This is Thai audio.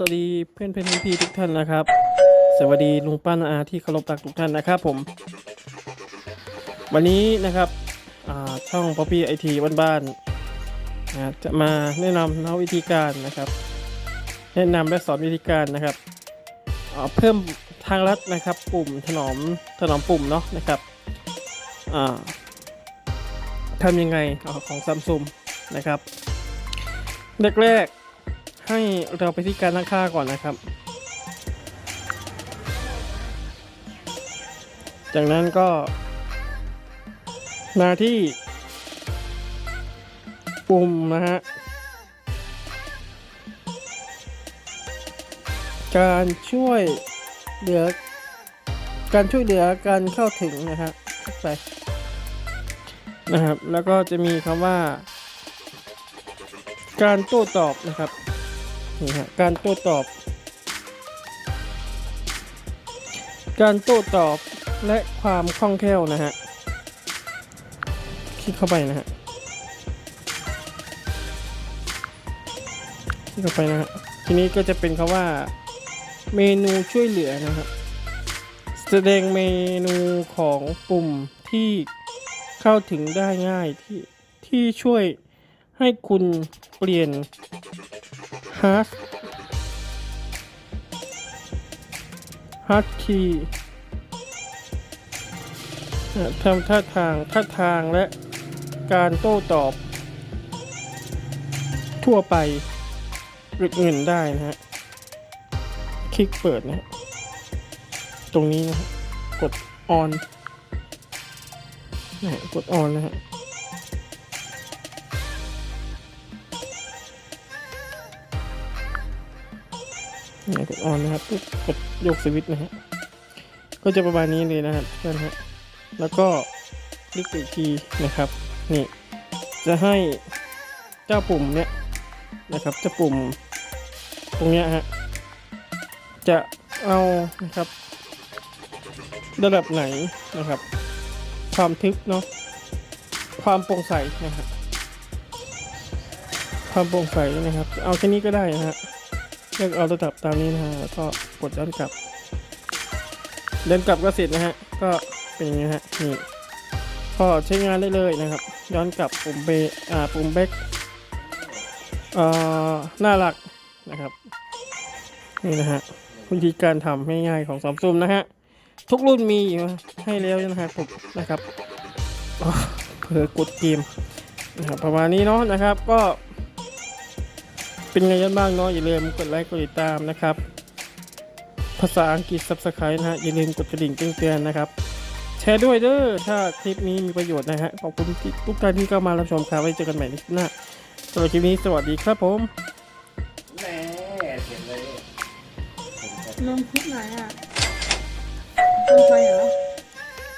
สวัสดีเพื่อนเพื่อนพี่ทุกท่านนะครับ สวัสดีลุงป้านาอาที่เคารพรักทุกท่านนะครับผม วันนี้นะครับช่องป๊อปปี้ไอทีบ้านๆนะจะมาแนะนำนวิธีการนะครับ แนะนำและสอนวิธีการนะครับเพิ่มทางลัดนะครับ ปุ่มถนอมถนอมปุ่มเนาะนะครับอ่าทำยังไงอของซัมซุงนะครับแรกๆ ให้เราไปที่การตั้งค่าก่อนนะครับ จากนั้นก็มาที่ปุ่มนะฮะ การช่วยเหลือ การช่วยเหลือการเข้าถึงนะฮะไปนะครับ แล้วก็จะมีคำว่า การโต้ตอบนะครับ นี่ฮะการโต้ตอบ การโต้ตอบและความคล่องแคล่วนะฮะ คลิกเข้าไปนะฮะ คลิกเข้าไปนะฮะ ทีนี้ก็จะเป็นคำว่าเมนูช่วยเหลือนะครับ แสดงเมนูของปุ่มที่เข้าถึงได้ง่ายที่ที่ช่วยให้คุณเปลี่ยน ฮาร์ดฮาร์ดคีย์ทำท่าทางท่าทางและการโต้ตอบ ทั่วไปอื่นๆได้นะฮะ คลิกเปิดนะฮะตรงนี้นะฮะกดออนนะฮะกดออนนะฮะ นะกดออนนะครับปุ๊บกดยกสวิตช์นะฮะก็จะประมาณนี้เลยนะครับเพื่อนฮะแล้วก็คลิกอีกทีนะครับนี่จะให้เจ้าปุ่มเนี้ยนะครับเจ้าปุ่มตรงเนี้ยฮะจะเอานะครับ ระดับไหนนะครับ ความทึบเนาะความโปร่งใสนะครับ ความโปร่งใสนะครับ เอาแค่นี้ก็ได้นะฮะ เลือกเอาระดับตามนี้นะฮะก็กดย้อนกลับ เดินกลับก็เสร็จนะฮะ ก็เป็นอย่างนี้ฮะ นี่ก็ใช้งานได้เลยนะครับ ย้อนกลับปุ่มเบอ่าปุ่มแบ็กอ่าหน้าหลักนะครับ นี่นะฮะวิธีการทำง่ายๆของซัมซุงนะฮะ ทุกรุ่นมีอยู่ให้แล้วนะฮะผมนะครับเผลอกดเกมนะครับประมาณนี้เนาะนะครับก็ เป็นไงกันบ้างเนาะอย่าลืมกดไลค์กดติดตามนะครับ ภาษาอังกฤษ subscribe นะฮะอย่าลืมกดกระดิ่งแจ้งเตือนนะครับ แชร์ด้วยเด้อถ้าคลิปนี้มีประโยชน์นะฮะขอบคุณที่ทุกท่านที่เข้ามารับชมครับไว้เจอกันใหม่ในคลิปหน้าสำหรับคลิปนี้สวัสดีครับผมแม่เสียงเลยลงคลิปไหนอะลงใครเหรอ